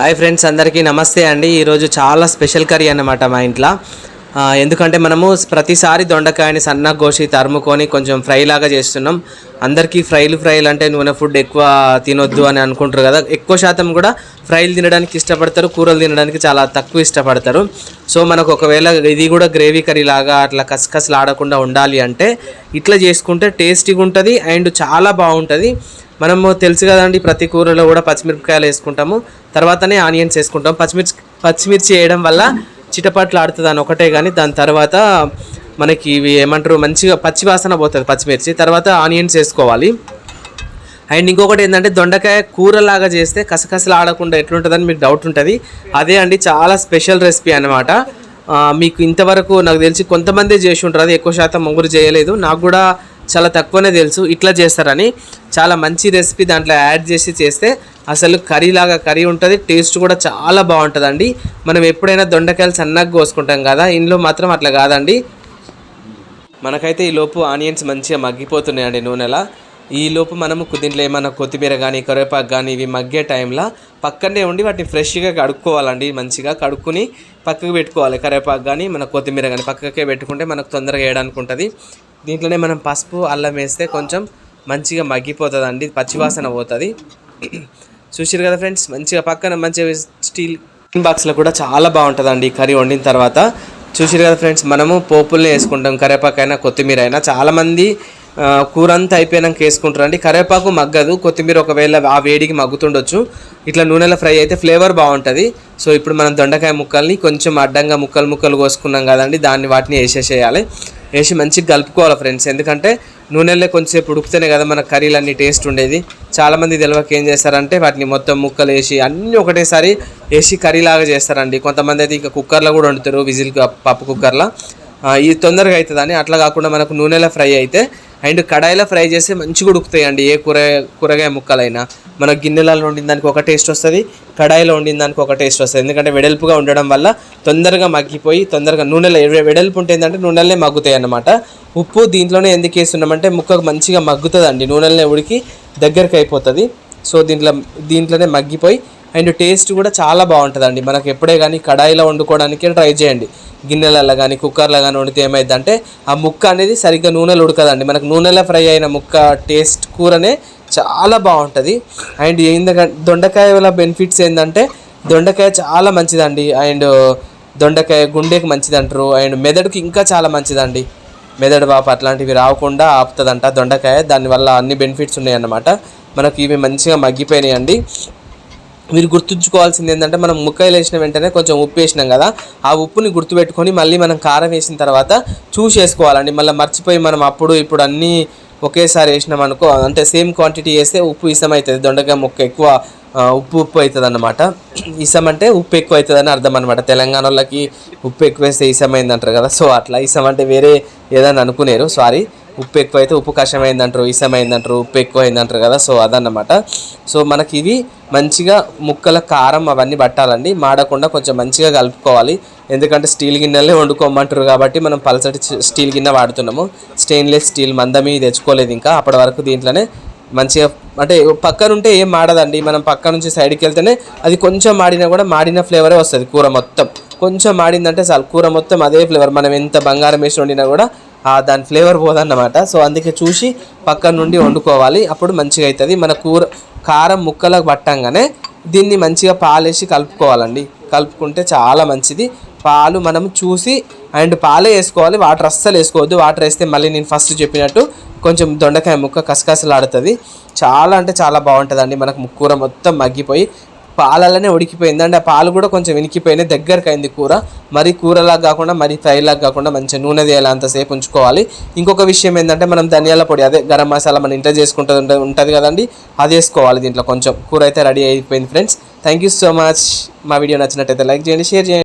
Hi friends అందరికీ నమస్తే అండి. ఈరోజు చాలా స్పెషల్ కర్రీ అన్నమాట మా ఇంట్లో. ఎందుకంటే మనము ప్రతిసారి దొండకాయని సన్నగా కోసి తరుముకొని కొంచెం ఫ్రై లాగా చేస్తున్నాం. అందరికీ ఫ్రైలు ఫ్రైలు అంటే నూనె ఫుడ్ ఎక్కువ తినొద్దు అని అనుకుంటారు కదా. ఎక్కువ శాతం కూడా ఫ్రైలు తినడానికి ఇష్టపడతారు కూరలు తినడానికి చాలా తక్కువ ఇష్టపడతారు. సో మనకు ఒకవేళ ఇది కూడా గ్రేవీ కర్రీ లాగా అట్లా కసకసలు ఆడకుండా ఉండాలి అంటే ఇట్లా చేసుకుంటే టేస్టీగా ఉంటుంది అండ్ చాలా బాగుంటుంది. మనము తెలుసు కదండి ప్రతి కూరలో కూడా పచ్చిమిరపకాయలు వేసుకుంటాము. తర్వాతనే ఆనియన్స్ వేసుకుంటాం. పచ్చిమిర్చి పచ్చిమిర్చి వేయడం వల్ల చిటపాట్లు ఆడుతుంది అని ఒకటే కానీ దాని తర్వాత మనకి ఇవి ఏమంటారు మంచిగా పచ్చి వాసన పోతుంది పచ్చిమిర్చి. తర్వాత ఆనియన్స్ వేసుకోవాలి. అండ్ ఇంకొకటి ఏంటంటే దొండకాయ కూరలాగా చేస్తే కసకసలు ఆడకుండా ఎట్లుంటుందని మీకు డౌట్ ఉంటుంది. అదే అండి చాలా స్పెషల్ రెసిపీ అనమాట మీకు ఇంతవరకు నాకు తెలిసి కొంతమంది చేసి ఉంటారు. అది ఎక్కువ శాతం ముగ్గురు చేయలేదు. నాకు కూడా చాలా తక్కువనే తెలుసు. ఇట్లా చేస్తారని చాలా మంచి రెసిపీ దాంట్లో యాడ్ చేసి చేస్తే అసలు కర్రీ లాగా కర్రీ ఉంటుంది టేస్ట్ కూడా చాలా బాగుంటుందండి. మనం ఎప్పుడైనా దొండకాయలు సన్నగా కోసుకుంటాం కదా ఇంట్లో మాత్రం అట్లా కాదండి. మనకైతే ఈ లోపు ఆనియన్స్ మంచిగా మగ్గిపోతున్నాయండి నూనెలా. ఈ లోపు మనము దీంట్లో ఏమైనా కొత్తిమీర కానీ కరివేపాకు కానీ ఇవి మగ్గే టైంలో పక్కనే ఉండి వాటిని ఫ్రెష్గా కడుక్కోవాలండి మంచిగా కడుక్కుని పక్కకు పెట్టుకోవాలి. కరివేపాకు కానీ మన కొత్తిమీర కానీ పక్కకే పెట్టుకుంటే మనకు తొందరగా వేయడానికి ఉంటుంది దీంట్లోనే మనం పసుపు అల్లం వేస్తే కొంచెం మంచిగా మగ్గిపోతుందండి పచ్చివాసన పోతుంది. చూసారు కదా ఫ్రెండ్స్ మంచిగా పక్కన మంచిగా స్టీల్ బాక్స్లో కూడా చాలా బాగుంటుందండి కర్రీ వండిన తర్వాత. చూసారు కదా ఫ్రెండ్స్ మనము పోపుల్ని వేసుకుంటాం కరివేపాకు అయినా కొత్తిమీర అయినా చాలామంది కూర అంతా అయిపోయినాక వేసుకుంటారండి. కరివేపాకు మగ్గదు కొత్తిమీర ఒకవేళ ఆ వేడికి మగ్గుతుండొచ్చు. ఇట్లా నూనెలో ఫ్రై అయితే ఫ్లేవర్ బాగుంటుంది. సో ఇప్పుడు మనం దొండకాయ ముక్కల్ని కొంచెం అడ్డంగా ముక్కలు ముక్కలు కోసుకున్నాం కదండి దాన్ని వాటిని వేసేసేయాలి. వేసి మంచిగా కలుపుకోవాలి ఫ్రెండ్స్ ఎందుకంటే నూనెలో కొంచెంసేపు ఉడికితేనే కదా మన కర్రీలు అన్ని టేస్ట్ ఉండేది చాలామంది తెలియక ఏం చేస్తారంటే వాటిని మొత్తం ముక్కలు వేసి అన్నీ ఒకటేసారి వేసి కర్రీ లాగా చేస్తారండి. కొంతమంది అయితే ఇంకా కుక్కర్లో కూడా వండుతారు విజిల్ పప్పు కుక్కర్లో ఇది తొందరగా అవుతుందని అట్లా కాకుండా మనకు నూనెలో ఫ్రై అయితే అండ్ కడాయిలో ఫ్రై చేస్తే మంచిగా ఉడుకుతాయండి. ఏ కూర కూరగాయ ముక్కలైనా. మన గిన్నెలలో వండిన దానికి ఒక టేస్ట్ వస్తుంది కడాయిలో వండిన దానికి ఒక టేస్ట్ వస్తుంది. ఎందుకంటే వెడల్పుగా ఉండడం వల్ల తొందరగా మగ్గిపోయి తొందరగా నూనెలో వెడల్పు ఉంటే ఏంటంటే నూనెలనే మగ్గుతాయి అన్నమాట ఉప్పు దీంట్లోనే ఎందుకు వేస్తున్నామంటే ముక్క మంచిగా మగ్గుతుందండి. నూనెలనే ఉడికి దగ్గరికి అయిపోతుంది. సో దీంట్లో దీంట్లోనే మగ్గిపోయి అండ్ టేస్ట్ కూడా చాలా బాగుంటుందండి. మనకు ఎప్పుడే కానీ కడాయిలో వండుకోవడానికి ట్రై చేయండి. గిన్నెలలో కానీ కుక్కర్లో కానీ వండితే ఏమైందంటే ఆ ముక్క అనేది సరిగ్గా నూనెలు ఉడకదండి. మనకు నూనెలో ఫ్రై అయిన ముక్క టేస్ట్ కూరనే చాలా బాగుంటుంది. అండ్ ఏంటంటే దొండకాయ వల్ల బెనిఫిట్స్ ఏంటంటే దొండకాయ చాలా మంచిదండి. అండ్ దొండకాయ గుండెకి మంచిది అంటారు అండ్ మెదడుకి ఇంకా చాలా మంచిదండి. మెదడు బాప అట్లాంటివి రాకుండా ఆపుతుందంట దొండకాయ. దానివల్ల అన్ని బెనిఫిట్స్ ఉన్నాయన్నమాట. మనకి ఇవి మంచిగా మగ్గిపోయినాయండి. మీరు గుర్తుంచుకోవాల్సింది ఏంటంటే మనం ముక్కలు వేసిన వెంటనే కొంచెం ఉప్పు వేసినాం కదా ఆ ఉప్పుని గుర్తుపెట్టుకొని మళ్ళీ మనం కారం వేసిన తర్వాత చూసేసుకోవాలండి. మళ్ళీ మర్చిపోయి మనం అప్పుడు ఇప్పుడు అన్నీ ఒకేసారి వేసినాం అనుకో అంటే సేమ్ క్వాంటిటీ వేస్తే ఉప్పు ఇసం అవుతుంది. దొండకాయ ముక్క ఎక్కువ ఉప్పు ఉప్పు అవుతుంది అన్నమాట ఇసం అంటే ఉప్పు ఎక్కువ అవుతుంది అని అర్థం అనమాట తెలంగాణ వాళ్ళకి ఉప్పు ఎక్కువ వేస్తే ఇసమైంది అంటారు కదా సో అట్లా ఇసం అంటే వేరే ఏదైనా అనుకునేరు సారీ. ఉప్పు ఎక్కువ అయితే ఉప్పు కషం అయిందంటారు ఇసం అయిందంటారు ఉప్పు ఎక్కువ అయిందంటారు కదా సో అదన్నమాట. సో మనకి ఇవి మంచిగా ముక్కల కారం అవన్నీ పట్టాలండి. మాడకుండా కొంచెం మంచిగా కలుపుకోవాలి. ఎందుకంటే స్టీల్ గిన్నెలే వండుకోమంటారు కాబట్టి మనం పలసటి స్టీల్ గిన్నె వాడుతున్నాము. స్టెయిన్లెస్ స్టీల్ మందమి తెచ్చుకోలేదు ఇంకా. అప్పటి వరకు దీంట్లోనే మంచిగా అంటే పక్కన ఉంటే ఏం మాడదండి. మనం పక్క నుంచి సైడ్కి వెళ్తేనే అది కొంచెం మాడినా కూడా మాడిన ఫ్లేవరే వస్తుంది కూర మొత్తం. కొంచెం మాడిందంటే చాలు. కూర మొత్తం అదే ఫ్లేవర్. మనం ఎంత బంగారం వేసి వండినా కూడా దాని ఫ్లేవర్ పోదన్నమాట. సో అందుకే చూసి పక్కన నుండి వండుకోవాలి. అప్పుడు మంచిగా అవుతుంది మన కూర కారం ముక్కలకు పట్టంగానే దీన్ని మంచిగా పాలేసి కలుపుకోవాలండి. కలుపుకుంటే చాలా మంచిది. పాలు మనం చూసి అండ్ పాలే వేసుకోవాలి. వాటర్ అస్సలు వేసుకోవద్దు. వాటర్ వేస్తే మళ్ళీ నేను ఫస్ట్ చెప్పినట్టు కొంచెం దొండకాయ ముక్క కసకసలాడుతుంది. చాలా అంటే చాలా బాగుంటుందండి. మనకు కూర మొత్తం మగ్గిపోయి పాలలోనే ఉడికిపోయింది. అండ్ ఆ పాలు కూడా కొంచెం వినికిపోయినాయి. దగ్గరకు అయింది కూర. మరి కూరలాగా కాకుండా మరి ఫ్రైలాగా కాకుండా మంచిగా నూనె తేయాలి అంతసేపు ఉంచుకోవాలి. ఇంకొక విషయం ఏంటంటే మనం ధనియాల పొడి అదే గరం మసాలా మనం ఇంట్లో చేసుకుంటూ ఉంటుంది కదండి అది వేసుకోవాలి దీంట్లో కొంచెం. కూర అయితే రెడీ అయిపోయింది friends. Thank you so much మా వీడియో నచ్చినట్టయితే లైక్ చేయండి షేర్ చేయండి.